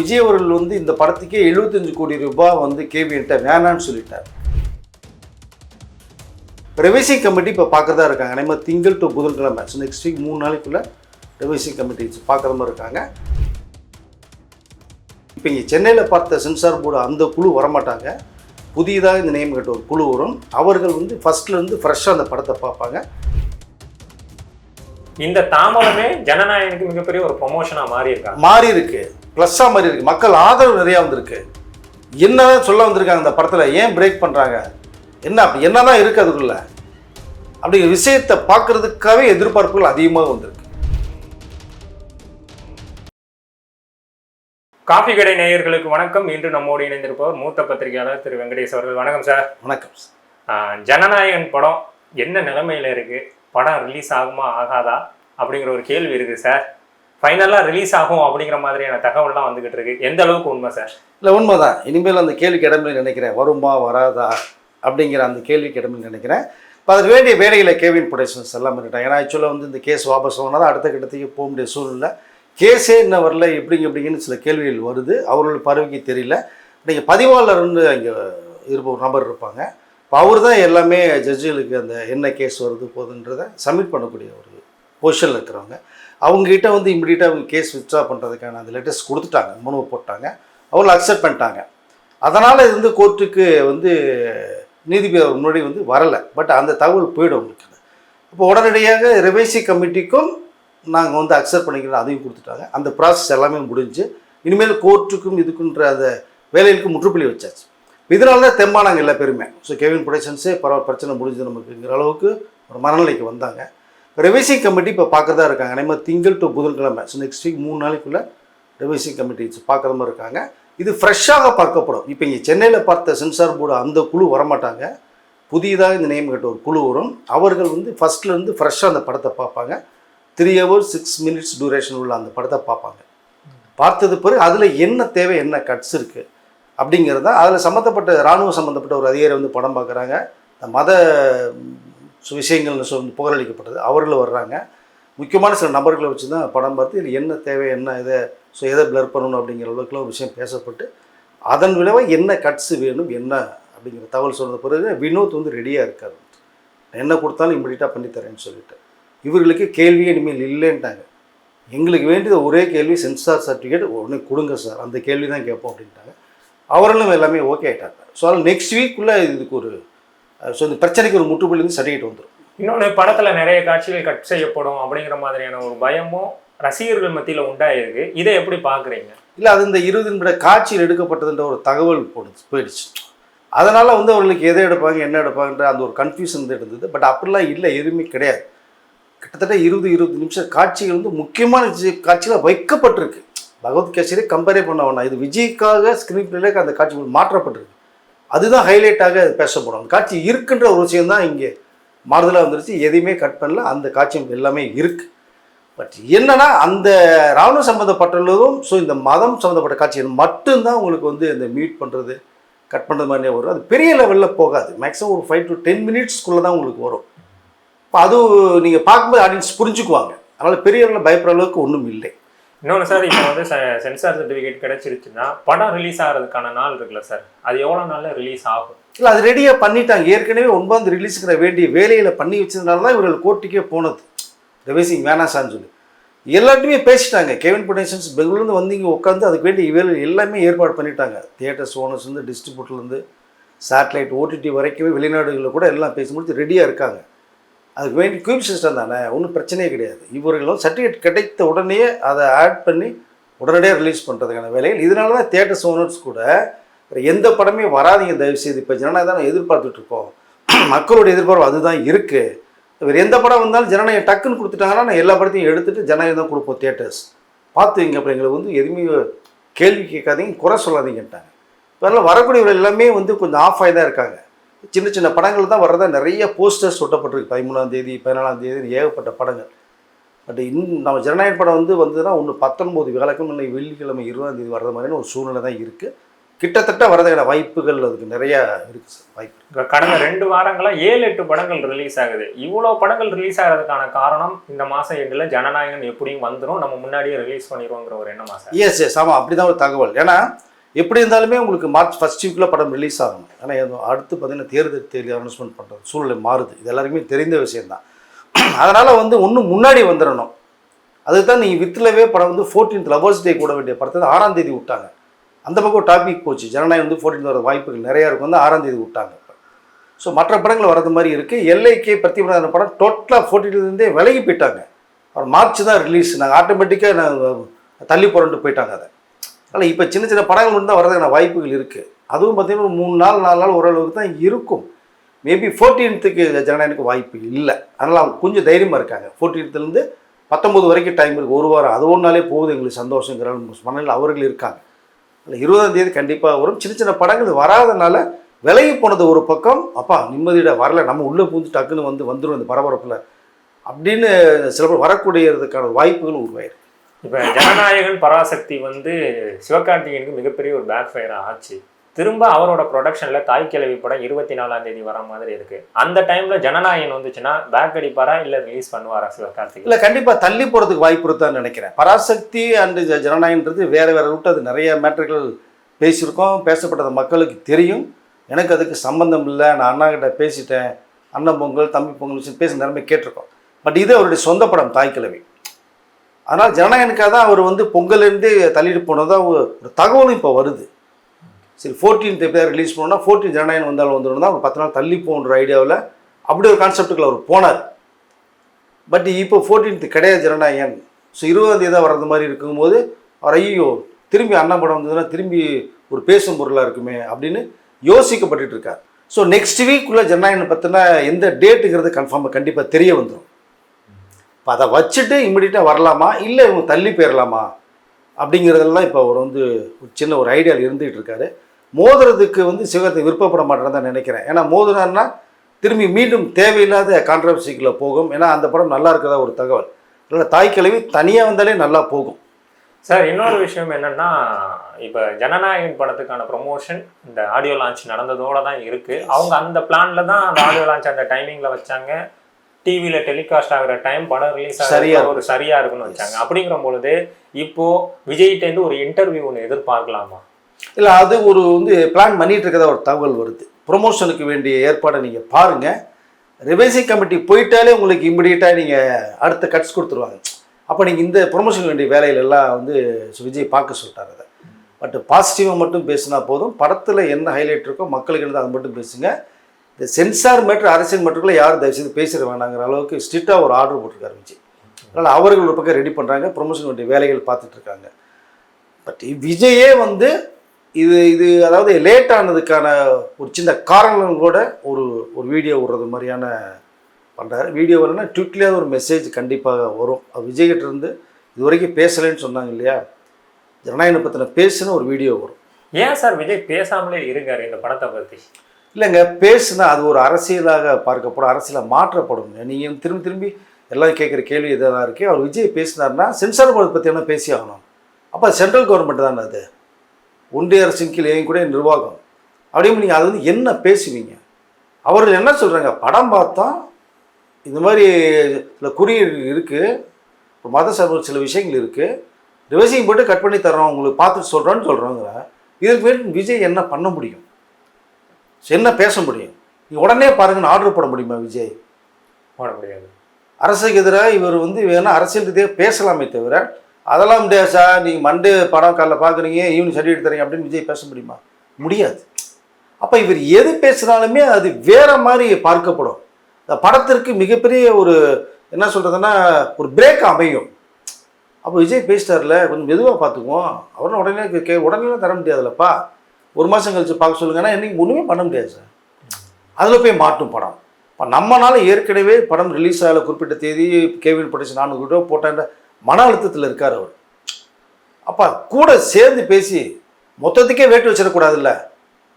விஜய் அவர்கள் வந்து இந்த படத்துக்கே 75 கோடி ரூபாய் வந்து கேபிஎன்ட்ட வேணான்னு சொல்லிட்டார். ரெவிசிங் கமிட்டி இப்போ பார்க்குறதா இருக்காங்க. நம்ம திங்கள் டு புதன்கிழமை. ஸோ நெக்ஸ்ட் வீக் மூணு நாளைக்குள்ளே ரெவைசிங் கமிட்டி பார்க்குற மாதிரி இருக்காங்க. இப்போ இங்கே சென்னையில் பார்த்த சென்சார் போர்டு அந்த குழு வரமாட்டாங்க. புதியதாக இந்த நேம் கட்ட ஒரு குழு வரும். அவர்கள் வந்து ஃபர்ஸ்ட்லேருந்து ஃப்ரெஷ்ஷாக அந்த படத்தை பார்ப்பாங்க. இந்த தாமதமே ஜனநாயகனுக்கு மிகப்பெரிய ஒரு ப்ரொமோஷனா மாறி இருக்காங்க மாறி இருக்கு ப்ளஸ்ஸாக மாறி இருக்கு மக்கள் ஆதரவு நிறையா வந்திருக்கு. என்னதான் சொல்ல வந்திருக்காங்க இந்த படத்தில்? ஏன் பிரேக் பண்ணுறாங்க என்ன அப்படி? என்னதான் இருக்கு அதுக்குள்ள? அப்படிங்கிற விஷயத்தை பார்க்கறதுக்காகவே எதிர்பார்ப்புகள் அதிகமாக வந்திருக்கு. காஃபி கடை நேயர்களுக்கு வணக்கம். இன்று நம்மோடு இணைந்திருப்பவர் மூத்த பத்திரிகையாளர் திரு வெங்கடேஷ் அவர்கள். வணக்கம் சார். வணக்கம் ஜனநாயகன் படம் என்ன நிலைமையில இருக்கு? படம் ரிலீஸ் ஆகுமா ஆகாதா அப்படிங்கிற ஒரு கேள்வி இருக்குது சார் ஃபைனலாக ரிலீஸ் ஆகும் அப்படிங்கிற மாதிரியான தகவல்லாம் வந்துகிட்டு இருக்கு. எந்த அளவுக்கு உண்மை சார் இல்லை உண்மை தான் இனிமேல் அந்த கேள்விக்கு இடமே நினைக்கிறேன். வருமா வராதா அப்படிங்கிற அந்த கேள்விக்கு இடமே நினைக்கிறேன். இப்போ அதுக்கு வேண்டிய வேலைகளை கேவின் ப்ரொடக்ஷன்ஸ் எல்லாம் பண்ணிட்டாங்க. ஏன்னா ஆக்சுவலாக வந்து இந்த கேஸ் வாபஸ் வாங்கினா தான் அடுத்த கட்டத்துக்கு போக முடிய சூழ்நிலை. கேஸே இன்னும் வரல எப்படிங்க எப்படிங்கன்னு சில கேள்விகள் வருது. அவர்களோட பறவைக்கு தெரியல. நீங்கள் பதிவாளர்னு அங்கே இருப்ப ஒரு நபர் இருப்பாங்க. இப்போ அவர் தான் எல்லாமே ஜட்ஜுகளுக்கு அந்த என்ன கேஸ் வருது போகுதுன்றதை சப்மிட் பண்ணக்கூடிய ஒரு பொசிஷனில் இருக்கிறவங்க. அவங்ககிட்ட வந்து இம்மிடியட்டாக அவங்க கேஸ் வித்ட்ரா பண்ணுறதுக்கான அந்த லெட்டர்ஸ் கொடுத்துட்டாங்க மனுவை போட்டாங்க. அவர்கள் அக்செப்ட் பண்ணிட்டாங்க. அதனால் இது வந்து கோர்ட்டுக்கு வந்து நீதிபதி அவர் முன்னாடி வந்து வரலை. பட் அந்த தகவல் போயிடும் உங்களுக்கு. இப்போ உடனடியாக ரெவைசி கமிட்டிக்கும் நாங்கள் வந்து அக்செப்ட் பண்ணிக்கிறோம் அதையும் கொடுத்துட்டாங்க. அந்த ப்ராசஸ் எல்லாமே முடிஞ்சு இனிமேல் கோர்ட்டுக்கும் இதுக்குன்ற அந்த வேலைகளுக்கு முற்றுப்புள்ளி வச்சாச்சு. இதனால தான் தெம்பானாங்க எல்லா பேருமே. ஸோ கெவின் ப்ரொடக்ஷன்ஸே பரவாயில்ல பிரச்சனை முடிஞ்சு நமக்குங்கிற அளவுக்கு ஒரு மனநிலைக்கு வந்தாங்க. ரெவிசிங் கமிட்டி இப்போ பார்க்கறதா இருக்காங்க. நம்ம திங்கள் டு புதன்கிழமை ஸோ நெக்ஸ்ட் வீக் மூணு நாளைக்குள்ள ரெவிசிங் கமிட்டி பார்க்குற மாதிரி இருக்காங்க. இது ஃப்ரெஷ்ஷாக பார்க்கப்படும். இப்போ இங்கே சென்னையில் பார்த்த சென்சார் போர்டு அந்த குழு வரமாட்டாங்க. புதியதாக இந்த நேம் கட்ட ஒரு குழு வரும். அவர்கள் வந்து ஃபஸ்ட்லேருந்து ஃப்ரெஷ்ஷாக அந்த படத்தை பார்ப்பாங்க. Three hours six minutes duration உள்ள அந்த படத்தை பார்ப்பாங்க. பார்த்தது பிறகு அதில் என்ன தேவை என்ன கட்ஸ் இருக்குது அப்படிங்கிறத அதில் சம்மந்தப்பட்ட இராணுவம் சம்மந்தப்பட்ட ஒரு அதிகாரி வந்து படம் பார்க்குறாங்க. மத சு- விஷயங்கள்னு சொல்லி புகழளிக்கப்பட்டது. அவர்கள் வர்றாங்க. முக்கியமான சில நபர்களை வச்சு தான் படம் பார்த்து இதில் என்ன தேவை என்ன இதை ஸோ எதை பிளர் பண்ணணும் அப்படிங்கிற அளவுக்குலாம் ஒரு விஷயம் பேசப்பட்டு அதன் விளைவாக என்ன கட்ஸ் வேணும் என்ன அப்படிங்கிற தகவல் சொன்ன பிறகு வினோத் வந்து ரெடியாக இருக்கார். என்ன கொடுத்தாலும் இம்மிடியட்டாக பண்ணித்தரேன்னு சொல்லிட்டு. இவர்களுக்கு கேள்வியே இனிமேல் இல்லைன்ட்டாங்க. எங்களுக்கு வேண்டியது ஒரே கேள்வி சென்சார் சர்டிஃபிகேட் உடனே கொடுங்க சார் அந்த கேள்வி தான் கேட்போம் அப்படின்ட்டாங்க. அவர்களும் எல்லாமே ஓகே ஆயிட்டாங்க. ஸோ அதனால் நெக்ஸ்ட் வீக்குள்ளே இதுக்கு ஒரு ஸோ இந்த பிரச்சனைக்கு ஒரு முற்றுப்புள்ளி வந்து சர்டிஃபிகேட் வந்துடும் இன்னொன்று படத்துல நிறைய காட்சிகள் கட் செய்யப்படும் அப்படிங்கிற மாதிரியான ஒரு பயமும் ரசிகர்கள் மத்தியில உண்டாயிருக்கு. இதை எப்படி பாக்குறீங்க? இல்லை அது இந்த இருபது நிமிட காட்சியில் எடுக்கப்பட்டதுன்ற ஒரு தகவல் போடுச்சு போயிடுச்சு. அதனால் வந்து அவர்களுக்கு எதை எடுப்பாங்க என்ன எடுப்பாங்கன்ற அந்த ஒரு கன்ஃபியூஷன் வந்து இருந்தது. பட் அப்படிலாம் இல்லை எதுவுமே கிடையாது. கிட்டத்தட்ட இருபது இருபது நிமிஷம் காட்சிகள் வந்து முக்கியமான காட்சிகள் வைக்கப்பட்டிருக்கு. பகவத் கேசரி கம்பேரே பண்ண வேணாம் இது விஜய்க்காக ஸ்க்ரீன் பிளேல அந்த காட்சி மாற்றப்பட்டிருக்கு. அதுதான் ஹைலைட்டாக பேசப்படும் அந்த காட்சி இருக்குன்ற ஒரு விஷயம் தான் இங்கே மாறுதலாக வந்துருச்சு. எதையுமே கட் பண்ணல. அந்த காட்சியும் எல்லாமே இருக்குது பட் என்னன்னா அந்த ராணுவம் சம்மந்தப்பட்டதும் ஸோ இந்த மதம் சம்மந்தப்பட்ட காட்சிகள் மட்டும்தான் உங்களுக்கு வந்து இந்த மியூட் பண்ணுறது கட் பண்ணுறது மாதிரியே வரும். அது பெரிய லெவலில் போகாது. மேக்ஸிமம் ஒரு ஃபைவ் டு டென் மினிட்ஸ்க்குள்ளே தான் உங்களுக்கு வரும். இப்போ அதுவும் நீங்கள் பார்க்கும்போது ஆடியன்ஸ் புரிஞ்சுக்குவாங்க. அதனால் பெரிய பயப்படுற அளவுக்கு ஒன்றும் இல்லை. இன்னொன்று சார் இப்போ வந்து சென்சார் சர்டிஃபிகேட் கிடைச்சிருச்சுன்னா படம் ரிலீஸ் ஆகிறதுக்கான நாள் இருக்குல்ல சார். அது எவ்வளோ நாளில் ரிலீஸ் ஆகும்? இல்லை அது ரெடியாக பண்ணிட்டாங்க. ஏற்கனவே ஒன்பதாம் ரிலீஸுக்கிற வேண்டிய வேலையில் பண்ணி வச்சதுனால தான் இவர்கள் கோர்ட்டுக்கே போனது. ரவிசிங் வேணா சார்னு சொல்லி. எல்லாத்தையுமே பேசிட்டாங்க. கெவின் புடேஷன்ஸ் பெங்களூர்லேருந்து வந்து இங்கே உட்காந்து அதுக்கு வேண்டிய வேலை எல்லாமே ஏற்பாடு பண்ணிட்டாங்க. தியேட்டர்ஸ் ஓனர்ஸ்லேருந்து டிஸ்ட்ரிபியூட்டர்லேருந்து சேட்டலைட் ஓடிடி வரைக்குமே வெளிநாடுகளில் கூட எல்லாம் பேசி முடிச்சு ரெடியாக இருக்காங்க. அதுக்கு வேண்டி குயிப் சிஸ்டம் தானே? ஒன்றும் பிரச்சனையே கிடையாது. இவர்களும் சர்டிஃபிகேட் கிடைத்த உடனே அதை ஆட் பண்ணி உடனடியாக ரிலீஸ் பண்ணுறதுக்கான வேலைகள். இதனால தான் தேட்டர்ஸ் ஓனர்ஸ் கூட வேற எந்த படமே வராதீங்க தயவு செய்து இப்போ ஜனநாயகம் தான் எதிர்பார்த்துட்டு இருக்கோம். மக்களுடைய எதிர்பார்ப்பு அதுதான் இருக்குது வேறு எந்த படம் வந்தாலும் ஜனநாயகம் டக்குன்னு கொடுத்துட்டாங்கன்னா நான் எல்லா படத்தையும் எடுத்துட்டு ஜனநாயகம் தான் கொடுப்போம் தேட்டர்ஸ் பார்த்துங்க அப்புறம் எங்களுக்கு வந்து எதுவுமே கேள்வி கேட்காதீங்க குறை சொல்லாதீங்கன்ட்டாங்க. இப்போ வரக்கூடியவர்கள் எல்லாமே வந்து கொஞ்சம் ஆஃப் ஆகி தான் இருக்காங்க. சின்ன சின்ன படங்கள் தான் வர்றதா நிறைய போஸ்டர்ஸ் ஒட்டப்பட்டிருக்கு. பதிமூணாம் தேதி பதினாலாம் தேதி ஏகப்பட்ட படங்கள். பட் இன்னும் நம்ம ஜனநாயக படம் வந்து வந்ததுன்னா ஒன்று பத்தொன்பது வியாழக்கிழமை இல்லை வெள்ளிக்கிழமை இருபதாம் தேதி வர்றது மாதிரியான ஒரு சூழ்நிலை தான் இருக்குது கிட்டத்தட்ட வரதுக்கான வாய்ப்புகள் அதுக்கு நிறையா இருக்குது சார். வாய்ப்பு கடந்த ரெண்டு வாரங்களா ஏழு எட்டு படங்கள் ரிலீஸ் ஆகுது. இவ்வளவு படங்கள் ரிலீஸ் ஆகிறதுக்கான காரணம் இந்த மாசம் எண்டுல ஜனநாயகன் எப்படியும் வந்துரும் நம்ம முன்னாடியே ரிலீஸ் பண்ணிடுவோங்கிற ஒரு எண்ணமா சார்? எஸ் எஸ் ஆமாம் அப்படி தான் ஒரு தகவல். ஏன்னா எப்படி இருந்தாலுமே உங்களுக்கு மார்ச் ஃபஸ்ட் வீக்கில் படம் ரிலீஸ் ஆகணும். ஏன்னா அடுத்து பார்த்தீங்கன்னா தேர்தல் தேதி அனௌன்ஸ்மெண்ட் பண்ணுற சூழ்நிலை மாறுது. இது எல்லாருக்குமே தெரிந்த விஷயம்தான். அதனால் வந்து ஒன்று முன்னாடி வந்துடணும் அதுதான் நீங்கள் வித்துலவே படம் வந்து ஃபோர்டீன்த் லவர்ஸ் டே கூட வேண்டிய படத்தை ஆறாம் தேதி விட்டாங்க. அந்த பக்கம் டாபிக் போச்சு. ஜனநாயகம் வந்து ஃபோர்டீன் வர வாய்ப்புகள் நிறையா இருக்கும். வந்து ஆறாம் தேதி விட்டாங்க. ஸோ மற்ற படங்கள் வரது மாதிரி இருக்குது எல்ஐகே பிரதிபலன படம் டோட்டலாக ஃபோர்டீன்லேருந்தே விலகி போயிட்டாங்க. அப்புறம் மார்ச் தான் ரிலீஸ் நாங்கள் ஆட்டோமேட்டிக்காக நாங்கள் தள்ளி போகிறோன்ட்டு போயிட்டாங்க அதை. அதனால் இப்போ சின்ன சின்ன படங்கள் மட்டும் தான் வரதுக்கான வாய்ப்புகள் இருக்குது அதுவும் பார்த்தீங்கன்னா மூணு நாள் நாலு நாள் ஓரளவுக்கு தான் இருக்கும். மேபி ஃபோர்டீன்த்துக்கு ஜனநாயகனுக்கு வாய்ப்பு இல்லை. அதனால் அவங்க கொஞ்சம் தைரியமாக இருக்காங்க. ஃபோர்டீன்த்துலேருந்து பத்தொம்போது வரைக்கும் டைம் இருக்குது ஒரு வாரம். அது ஒரு நாளே போகுது எங்களுக்கு சந்தோஷங்கிற மனநிலை அவர்கள் இருக்காங்க. அதில் இருபதாம் தேதி கண்டிப்பாக வரும். சின்ன சின்ன படங்கள் வராதனால விலகி போனது ஒரு பக்கம். அப்பா நிம்மதியிட வரல. நம்ம உள்ளே பூந்து டக்குன்னு வந்து வந்துடும் இந்த பரபரப்பில். அப்படின்னு சில பேர் வரக்கூடியதுக்கான வாய்ப்புகள் உருவாயிருக்கு. இப்போ ஜனநாயகன் பராசக்தி வந்து சிவகார்த்திகேயனுக்கு மிகப்பெரிய ஒரு பேக் ஃபயராக ஆச்சு. திரும்ப அவரோட ப்ரொடக்ஷனில் தாய் கிழவி படம் இருபத்தி நாலாம் தேதி வர மாதிரி இருக்கு. அந்த டைம்ல ஜனநாயகன் வந்துச்சுன்னா பேக் அடிப்பாரா இல்லை ரிலீஸ் பண்ணுவாரா சிவகார்த்திக் இல்லை கண்டிப்பாக தள்ளி போகிறதுக்கு வாய்ப்பு இருக்குதான்னு நினைக்கிறேன். பராசக்தி அண்டு ஜனநாயகன்றது வேறு வேறு ரூட் அது நிறைய மேட்டர்கள் பேசியிருக்கோம். பேசப்பட்டது மக்களுக்கு தெரியும். எனக்கு அதுக்கு சம்பந்தம் இல்லை. நான் அண்ணா கிட்ட பேசிட்டேன். அண்ணன் பொங்கல் தம்பி பொங்கல் பேசுகிற நிலைமை கேட்டிருக்கோம். பட் இது அவருடைய சொந்த படம் தாய் கிழவி அதனால் ஜனநாயகனுக்காக தான் அவர் வந்து பொங்கல்லேருந்து தள்ளிட்டு போனதாக ஒரு ஒரு தகவலும் இப்போ வருது. சரி ஃபோர்டீன்த் எப்படியா ரிலீஸ் பண்ணோம்னா ஃபோர்டீன் ஜனநாயகன் வந்தாலும் வந்துடும் தான் ஒரு பத்து நாள் தள்ளி போன்ற ஐடியாவில் அப்படி ஒரு கான்செப்டுக்குள்ள அவர் போனார். பட் இப்போ ஃபோர்டீன்த் கிடையாது ஜனநாயகன். ஸோ இருபதாம் தேதி வர்றது மாதிரி இருக்கும்போது அவர் ஐயோ திரும்பி அண்ணா படம் வந்ததுன்னா திரும்பி ஒரு பேசும் பொருளாக இருக்குமே அப்படின்னு யோசிக்கப்பட்டுட்டு இருக்கார். ஸோ நெக்ஸ்ட் வீக்குள்ளே ஜனநாயகனை பற்றின எந்த டேட்டுங்கிறது கன்ஃபார்மாக கண்டிப்பாக தெரிய வந்துடும் இப்போ அதை வச்சுட்டு இம்மிடியட்டாக வரலாமா? இல்லை இவங்க தள்ளி போயிடலாமா அப்படிங்கிறதெல்லாம் இப்போ அவர் வந்து ஒரு சின்ன ஒரு ஐடியாவில் இருந்துகிட்டு இருக்காரு. மோதுறதுக்கு வந்து சிவகத்தை விருப்பப்பட மாட்டேன்னு தான் நினைக்கிறேன். ஏன்னா மோதுனார்னா திரும்பி மீண்டும் தேவையில்லாத கான்ட்ரவர்சிக்குள்ளே போகும். ஏன்னா அந்த படம் நல்லா இருக்கிறதா ஒரு தகவல். அதனால் தாய் கிழவி தனியாக வந்தாலே நல்லா போகும். சார் இன்னொரு விஷயம் என்னென்னா இப்போ ஜனநாயகன் படத்துக்கான ப்ரொமோஷன் இந்த ஆடியோ லான்ச் நடந்ததோடு தான் இருக்குது அவங்க அந்த பிளானில் தான் அந்த ஆடியோ லான்ச் அந்த டைமிங்கில் வச்சாங்க. டிவியில டெலிகாஸ்ட் ஆகுற டைம் படம் ரிலீஸ் சரியா ஒரு சரியா இருக்குன்னு வச்சாங்க. அப்படிங்கிற பொழுது இப்போ விஜய்கிட்டேருந்து ஒரு இன்டர்வியூ ஒன்று எதிர்பார்க்கலாமா? இல்லை அது ஒரு வந்து பிளான் பண்ணிட்டு இருக்கிறதா ஒரு தகவல் வருது. ப்ரொமோஷனுக்கு வேண்டிய ஏற்பாடை நீங்கள் பாருங்கள் ரிவைசி கமிட்டி போயிட்டாலே உங்களுக்கு இம்மிடியட்டாக நீங்கள் அடுத்த கட்ஸ் கொடுத்துருவாங்க. அப்போ நீங்கள் இந்த ப்ரொமோஷன் வேண்டிய வேலையில எல்லாம் வந்து விஜய் பார்க்க சொல்லிட்டார் அதை. பட் பாசிட்டிவாக மட்டும் பேசினா போதும். படத்தில் என்ன ஹைலைட் இருக்கோ மக்களுக்கு என்னதோ அதை மட்டும் பேசுங்க. இந்த சென்சார் மற்றும் அரசியல் மேட்டருக்குள்ள யாரும் தயவுசெய்து பேசிட வேணாங்கிற அளவுக்கு ஸ்ட்ரிக்டாக ஒரு ஆர்டர் போட்டிருக்காரு விஜய் அதனால் அவர்கள் ஒரு பக்கம் ரெடி பண்ணுறாங்க ப்ரொமோஷன் வேண்டிய வேலைகள் பார்த்துட்டு இருக்காங்க. பட் விஜயே வந்து இது இது அதாவது லேட் ஆனதுக்கான ஒரு சின்ன காரணங்களோட ஒரு ஒரு வீடியோ விடுறது மாதிரியான பண்ணுறாரு வீடியோ வரலன்னா ட்விட்லேயாவது ஒரு மெசேஜ் கண்டிப்பாக வரும். விஜய்கிட்ட இருந்து இது வரைக்கும் பேசலைன்னு சொன்னாங்க இல்லையா? ஜனநாயகம் பற்றின பேசுன்னு ஒரு வீடியோ வரும். ஏன் சார் விஜய் பேசாமலே இருக்கார் இந்த படத்தை பற்றி இல்லைங்க பேசுனா அது ஒரு அரசியலாக பார்க்கப்படும் அரசியலாக மாற்றப்படும். நீங்கள் திரும்பி திரும்பி எல்லாம் கேட்குற கேள்வி இதெல்லாம் இருக்குது அவர் விஜய் பேசினார்னா சென்சார் போர்டு பற்றி என்ன பேசி ஆகணும்? அப்போ சென்ட்ரல் கவர்மெண்ட் தானே அது? ஒன்றிய அரசின் கீழ் கூட நிர்வாகம். அப்படியும் நீங்கள் அது வந்து என்ன பேசுவீங்க? அவர்கள் என்ன சொல்கிறாங்க படம் பார்த்தா இந்த மாதிரி சில குறியீடு இருக்குது மத சார்பு சில விஷயங்கள் இருக்குது ரிவர்சிங் போட்டு கட் பண்ணி தர்றோம் உங்களுக்கு பார்த்துட்டு சொல்கிறோன்னு சொல்கிறோங்கிற இதுக்கு மேல் விஜய் என்ன பண்ண முடியும்? என்ன பேச முடியும்? நீ உடனே பாருங்கன்னு ஆர்டர் போட முடியுமா விஜய்? போட முடியாது. அரசுக்கு எதிராக இவர் வந்து வேணா அரசியல் ரீதியாக பேசலாமே தவிர அதெல்லாம் முடியாது சார் நீங்கள் மண்டே படம் காலைல பார்க்குறீங்க ஈவினிங் சர்டிஃபிகேட் தரீங்க அப்படின்னு விஜய் பேச முடியுமா? முடியாது. அப்போ இவர் எது பேசினாலுமே அது வேற மாதிரி பார்க்கப்படும். இந்த படத்திற்கு மிகப்பெரிய ஒரு என்ன சொல்கிறதுன்னா ஒரு பிரேக் அமையும். அப்போ விஜய் பேசிட்டார்ல கொஞ்சம் மெதுவாக பார்த்துக்குவோம். அவரும் உடனே கே உடனே தர முடியாதுல்லப்பா. ஒரு மாதம் கழிச்சு பார்க்க சொல்லுங்கன்னா இன்றைக்கி ஒன்றுமே பண்ண முடியாது சார். அதில் போய் மாட்டும் படம். இப்போ நம்மனால ஏற்கனவே படம் ரிலீஸ் ஆகல குறிப்பிட்ட தேதி கேவின் படைச்சு நானூறு ரூபா போட்டேன்ற மன அழுத்தத்தில் இருக்கார் அவர். அப்பா கூட சேர்ந்து பேசி மொத்தத்துக்கே வேட்டு வச்சிடக்கூடாதுல்ல.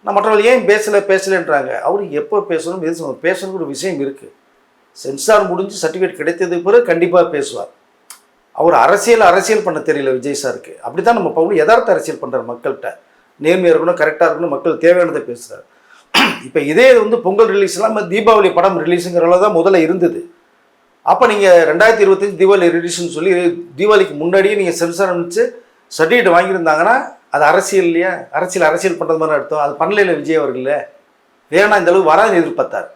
நான் மற்றவர்கள் ஏன் பேசலை பேசலைன்றாங்க. அவர் எப்போ பேசணும் எது பேசணுங்கிற ஒரு விஷயம் இருக்குது சென்சார் முடிஞ்சு சர்டிஃபிகேட் கிடைத்ததுக்கு பிறகு கண்டிப்பாக பேசுவார். அவர் அரசியல் அரசியல் பண்ண தெரியல விஜய் சாருக்கு. அப்படி தான் நம்ம பவுல் யதார்த்த அரசியல் பண்ணுற மக்கள்கிட்ட. நேர்மையாக இருக்கணும் கரெக்டாக இருக்கணும் மக்கள் தேவையானதை பேசுகிறார் இப்போ இதே இது வந்து பொங்கல் ரிலீஸ்லாம் நம்ம தீபாவளி படம் ரிலீஸுங்கிற தான் முதல்ல இருந்தது. அப்போ நீங்கள் ரெண்டாயிரத்தி இருபத்தஞ்சு தீபாவளி ரிலீஸ்னு சொல்லி தீபாவளிக்கு முன்னாடியே நீங்கள் சென்சார் அனுப்பிச்சு சர்டிஃபிகேட் வாங்கியிருந்தாங்கன்னா அது அரசியல் இல்லையா? அரசியல் அரசியல் பண்ணுறது மாதிரி அர்த்தம். அது பண்ணல விஜய் அவர்கள் வேணா இந்த அளவுக்கு வராது எதிர்பார்த்தார்.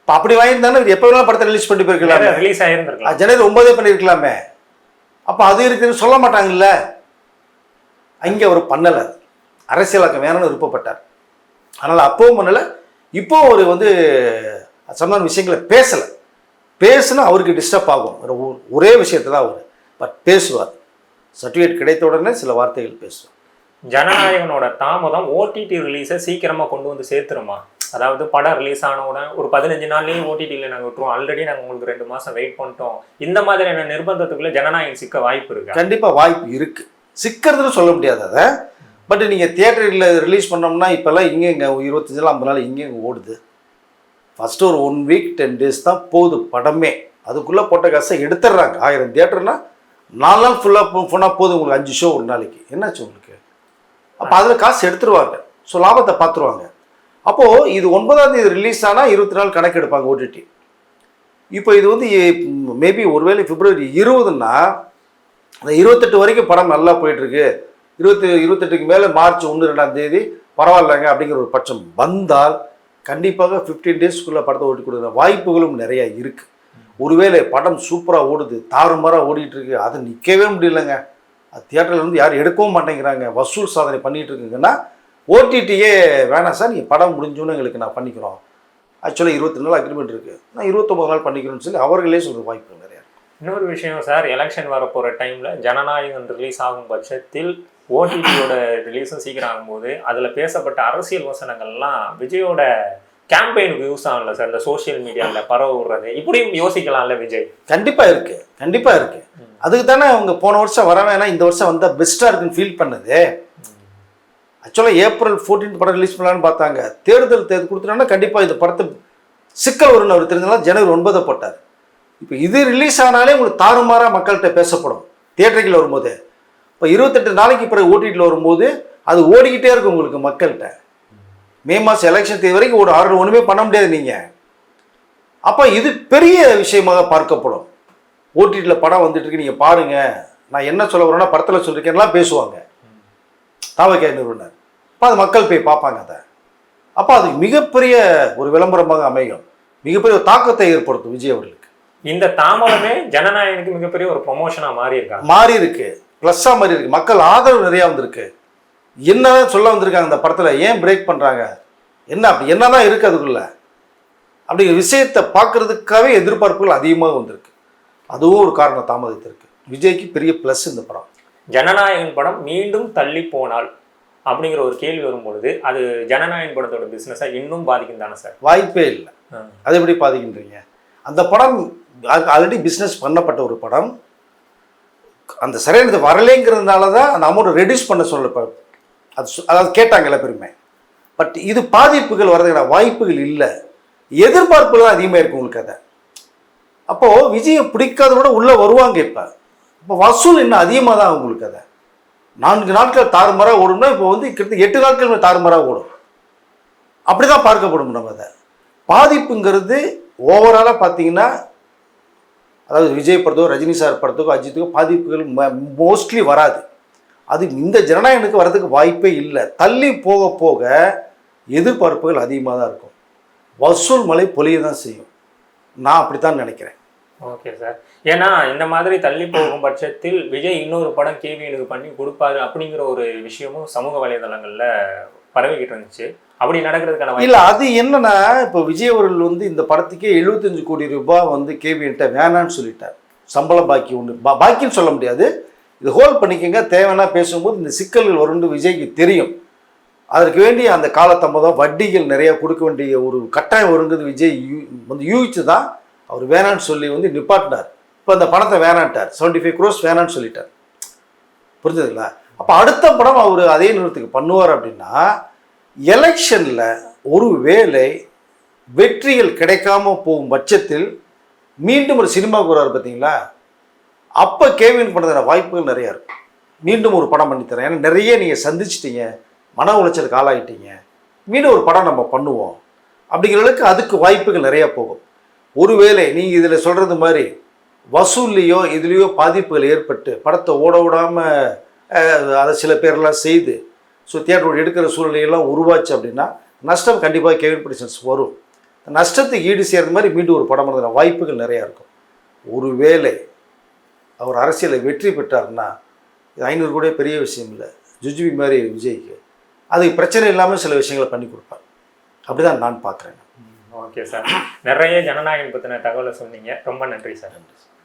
இப்போ அப்படி வாங்கியிருந்தாங்கன்னா எப்போ வேணாலும் படத்தை ரிலீஸ் பண்ணி போயிருக்கலாமே. ரிலீஸ் ஆயிருந்திருக்கலாம். அது ஜனவரி ஒன்பதே பண்ணியிருக்கலாமே. அப்போ அது இருக்குன்னு சொல்ல மாட்டாங்கல்ல. அங்கே அவர் பண்ணலை அரசியலாக்கம் வேணும்னு விருப்பப்பட்டார். அதனால் அப்பவும் பண்ணலை. இப்போ அவர் வந்து சம்பந்தமான விஷயங்களை பேசலை. பேசுனா அவருக்கு டிஸ்டர்ப் ஆகும். ஒரு ஒ- ஒரே விஷயத்தை தான் அவர். பட் பேசுவார். சர்டிஃபிகேட் கிடைத்த உடனே சில வார்த்தைகள் பேசுவார். ஜனநாயகனோட தாமதம் ஓடிடி ரிலீஸை சீக்கிரமா கொண்டு வந்து சேர்த்துருமா? அதாவது படம் ரிலீஸ் ஆன உடனே ஒரு பதினஞ்சு நாள்லயே ஓடிடியில் நாங்கள் விட்டுருவோம். ஆல்ரெடி நாங்கள் உங்களுக்கு ரெண்டு மாசம் வெயிட் பண்ணிட்டோம். இந்த மாதிரியான நிர்பந்தத்துக்குள்ள ஜனநாயகம் சிக்க வாய்ப்பு இருக்கா? கண்டிப்பாக வாய்ப்பு இருக்குது சிக்கிறதுன்னு சொல்ல முடியாது அதை. பட் நீங்கள் தியேட்டரில் ரிலீஸ் பண்ணோம்னா இப்போல்லாம் இங்கே இங்கே இருபத்தஞ்சு நாள் ஐம்பது நாள் இங்கே இங்கே ஓடுது. ஃபஸ்ட்டு ஒரு ஒன் வீக் டென் டேஸ் தான் போகுது படமே. அதுக்குள்ளே போட்ட காசை எடுத்துடுறாங்க. ஆயிரம் தியேட்டர்னா நாலு நாள் ஃபுல்லாக போனால் போதும் உங்களுக்கு. அஞ்சு ஷோ ஒரு நாளைக்கு. என்னாச்சு உங்களுக்கு? அப்போ அதில் காசு எடுத்துருவாங்க. ஸோ லாபத்தை பார்த்துருவாங்க. அப்போது இது ஒன்பதாம் தேதி ரிலீஸ் ஆனால் இருபத்தி நாள் கணக்கு எடுப்பாங்க ஓடிடி இப்போ இது வந்து மேபி ஒருவேளை பிப்ரவரி இருபதுன்னா அந்த இருபத்தெட்டு வரைக்கும் படம் நல்லா போயிட்டுருக்கு இருபத்தி இருபத்தெட்டுக்கு மேலே மார்ச் ஒன்று ரெண்டாம் தேதி பரவாயில்லைங்க அப்படிங்கிற ஒரு பட்சம் வந்தால் கண்டிப்பாக ஃபிஃப்டீன் டேஸ்க்குள்ளே படத்தை ஓட்டி கொடுக்குற வாய்ப்புகளும் நிறையா இருக்குது ஒருவேளை படம் சூப்பராக ஓடுது தாறுமாறாக ஓடிட்டு இருக்கு அது நிற்கவே முடியலங்க. அது தியேட்டரில் வந்து யாரும் எடுக்கவும் மாட்டேங்கிறாங்க. வசூல் சாதனை பண்ணிகிட்டு இருக்குங்கன்னா ஓடிடியே வேணாம் சார் நீங்கள் படம் முடிஞ்சோன்னு எங்களுக்கு நான் பண்ணிக்கிறோம். ஆக்சுவலாக இருபத்தி நாள் அக்ரிமெண்ட் இருக்குது நான் இருபத்தொம்பது நாள் பண்ணிக்கிறேன்னு சொல்லி அவர்களே சொல்கிற வாய்ப்பு நிறையா இன்னொரு விஷயம் சார் எலெக்ஷன் வரப்போகிற டைமில் ஜனநாயகம் ரிலீஸ் ஆகும் பட்சத்தில் ஓடிடியோட ரிலீஸும் சீக்கிரம் ஆகும்போது அதுல பேசப்பட்ட அரசியல் வசனங்கள்லாம் விஜயோட கேம்பெயினுக்கு யூஸ் ஆகல சார் இந்த சோஷியல் மீடியாவில் பரவ விடுறது. இப்படியும் யோசிக்கலாம்ல விஜய்? கண்டிப்பா இருக்கு. கண்டிப்பா இருக்கு. அதுக்கு தானே அவங்க போன வருஷம் வர வேணாம் இந்த வருஷம் வந்தா பெஸ்டா இருக்குன்னு ஃபீல் பண்ணது. ஆக்சுவலாக ஏப்ரல் 14th படம் ரிலீஸ் பண்ணலான்னு பார்த்தாங்க. தேர்தல் தேர்தல் கொடுத்துட்டோன்னா கண்டிப்பாக இந்த படத்தை சிக்கல் வரும்னு அவர் தெரிஞ்சனால ஜனவரி ஒன்பதை போட்டார். இப்போ இது ரிலீஸ் ஆனாலே உங்களுக்கு தாறுமாறா மக்கள்கிட்ட பேசப்படும். தியேட்டருக்குள்ள வரும்போது. இப்போ இருபத்தெட்டு நாளைக்கு பிறகு ஓடிடியில் வரும்போது அது ஓடிக்கிட்டே இருக்கும் உங்களுக்கு மக்கள்கிட்ட. மே மாதம் எலெக்ஷன் தேதி வரைக்கும் ஒரு ஆர்டர் ஒன்றுமே பண்ண முடியாது நீங்கள் அப்போ இது பெரிய விஷயமாக பார்க்கப்படும். ஓடிடியில் படம் வந்துட்டு இருக்கு நீங்கள் பாருங்க. நான் என்ன சொல்ல வரேன்னா படத்தில் சொல்லிருக்கேன்லாம் பேசுவாங்க. தாவகே நிறுவனர். அப்போ அது மக்கள் போய் பார்ப்பாங்க அதை. அப்போ அது மிகப்பெரிய ஒரு விளம்பரமாக அமையும். மிகப்பெரிய ஒரு தாக்கத்தை ஏற்படுத்தும் விஜய் அவர்களுக்கு. இந்த தாமதமே ஜனநாயகனுக்கு மிகப்பெரிய ஒரு ப்ரொமோஷனா மாறி மாறி இருக்கு ப்ளஸ்ஸாக மாறி இருக்கு. மக்கள் ஆதரவு நிறையா வந்திருக்கு. என்னதான் சொல்ல வந்திருக்காங்க இந்த படத்தில்? ஏன் பிரேக் பண்ணுறாங்க என்ன அப்படி என்னதான் இருக்கு அதுக்குள்ள? அப்படிங்கிற விஷயத்தை பார்க்கறதுக்காகவே எதிர்பார்ப்புகள் அதிகமாக வந்திருக்கு. அதுவும் ஒரு காரணம் தாமதத்திற்கு. விஜய்க்கு பெரிய ப்ளஸ் இந்த படம். ஜனநாயகன் படம் மீண்டும் தள்ளி போனால் அப்படிங்கிற ஒரு கேள்வி வரும்பொழுது அது ஜனநாயகன் படத்தோட பிசினஸை இன்னும் பாதிக்கும் தானே சார்? வாய்ப்பே இல்லை. அது எப்படி பாதிக்கின்றீங்க? அந்த படம் ஆல்ரெடி பிஸ்னஸ் பண்ணப்பட்ட ஒரு படம். அந்த சரியானது வரலைங்கிறதுனால தான் அந்த அமௌண்ட் ரெடியூஸ் பண்ண சொல்ல அது அதாவது கேட்டாங்கல்ல பெருமை. பட் இது பாதிப்புகள் வர்றதுக்கான வாய்ப்புகள் இல்லை. எதிர்பார்ப்புகள் தான் அதிகமாக இருக்கும் உங்களுக்கு அதை. அப்போது விஜயை பிடிக்காத விட உள்ளே வருவாங்க இப்போ. இப்போ வசூல் இன்னும் அதிகமாக தான் உங்களுக்கு அதை. நான்கு நாட்கள் தாறுமாறாக ஓடும்னா இப்போ வந்து கிட்டத்தட்ட எட்டு நாட்கள் தாறுமாறாக ஓடும். அப்படி தான் பார்க்கப்படும் நம்ம அதை. பாதிப்புங்கிறது ஓவராலாக பார்த்தீங்கன்னா அதாவது விஜய் படத்துக்கும் ரஜினி சார் படத்துக்கும் அஜித்துக்கும் பாதிப்புகள் மோஸ்ட்லி வராது. அது இந்த ஜனநாயகனுக்கு வரதுக்கு வாய்ப்பே இல்லை. தள்ளி போக போக எதிர்பார்ப்புகள் அதிகமாக தான் இருக்கும். வசூல் மலை பொழிய தான் செய்யும். நான் அப்படித்தான் நினைக்கிறேன். Okay sir. ஏன்னா இந்த மாதிரி தள்ளி போகும் பட்சத்தில் விஜய் இன்னொரு படம் கேவியனுக்கு பண்ணி கொடுப்பாரு அப்படிங்கிற ஒரு விஷயமும் சமூக வலைதளங்களில் பரவிக்கிட்டு இருந்துச்சு. அப்படி நடக்கிறதுக்கான இல்லை அது என்னன்னா இப்போ விஜய் அவர்கள் வந்து இந்த படத்துக்கே 75 கோடி ரூபாய் வந்து கேவிட்ட வேணான்னு சொல்லிட்டார். சம்பளம் பாக்கி ஒன்று பா பாக்கின்னு சொல்ல முடியாது. இது ஹோல்ட் பண்ணிக்கங்க. தேவைன்னா பேசும்போது இந்த சிக்கல்கள் வரும்னு விஜய்க்கு தெரியும். அதற்கு வேண்டிய அந்த காலத்தம்பதம் வட்டிகள் நிறைய கொடுக்க வேண்டிய ஒரு கட்டாயம் வருங்கிறது விஜய் யூ வந்து யூகிச்சு தான் அவர் வேணான்னு சொல்லி வந்து நிப்பாட்டினார். இப்போ அந்த பணத்தை வேணான்ட்டார் 75 ஃபைவ் க்ரோஸ் வேணான்னு சொல்லிட்டார். புரிஞ்சதுங்களா? அப்போ அடுத்த படம் அவர் அதே நிறுவனத்துக்கு பண்ணுவார் அப்படின்னா எலெக்ஷனில் ஒரு வேளை வெற்றிகள் கிடைக்காம போகும் பட்சத்தில் மீண்டும் ஒரு சினிமாவுக்கு கூறார் பார்த்தீங்களா அப்போ கேவின் பண்ணுறதுல வாய்ப்புகள் நிறையா இருக்கும். மீண்டும் ஒரு படம் பண்ணி தரேன். ஏன்னா நிறைய நீங்கள் சந்திச்சிட்டீங்க. மன உளைச்சலுக்கு ஆளாயிட்டீங்க. மீண்டும் ஒரு படம் நம்ம பண்ணுவோம். அப்படிங்கிற அளவுக்கு அதுக்கு வாய்ப்புகள் நிறையா போகும். ஒருவேளை நீங்கள் இதில் சொல்கிறது மாதிரி வசூல்லையோ இதுலேயோ பாதிப்புகள் ஏற்பட்டு படத்தை ஓட விடாமல் அதை சில பேர்லாம் செய்து ஸோ தியேட்டரோட எடுக்கிற சூழ்நிலையெல்லாம் உருவாச்சு அப்படின்னா நஷ்டம் கண்டிப்பாக கெவின் ப்ரொடக்ஷன்ஸ் வரும். நஷ்டத்துக்கு ஈடு செய்கிறது மாதிரி மீண்டும் ஒரு படம் பண்ணுற வாய்ப்புகள் நிறையா இருக்கும். ஒருவேளை அவர் அரசியலில் வெற்றி பெற்றார்னா இது ஐநூறு கூட பெரிய விஷயம் இல்லை. ஜுஜுபி மாதிரி விஜய்க்கு அதுக்கு பிரச்சனை இல்லாமல் சில விஷயங்களை பண்ணி கொடுப்பார். அப்படிதான் நான் பார்க்குறேன். Okay sir. நிறைய ஜனநாயகம் பற்றின தகவலை சொன்னீங்க. ரொம்ப நன்றி சார்.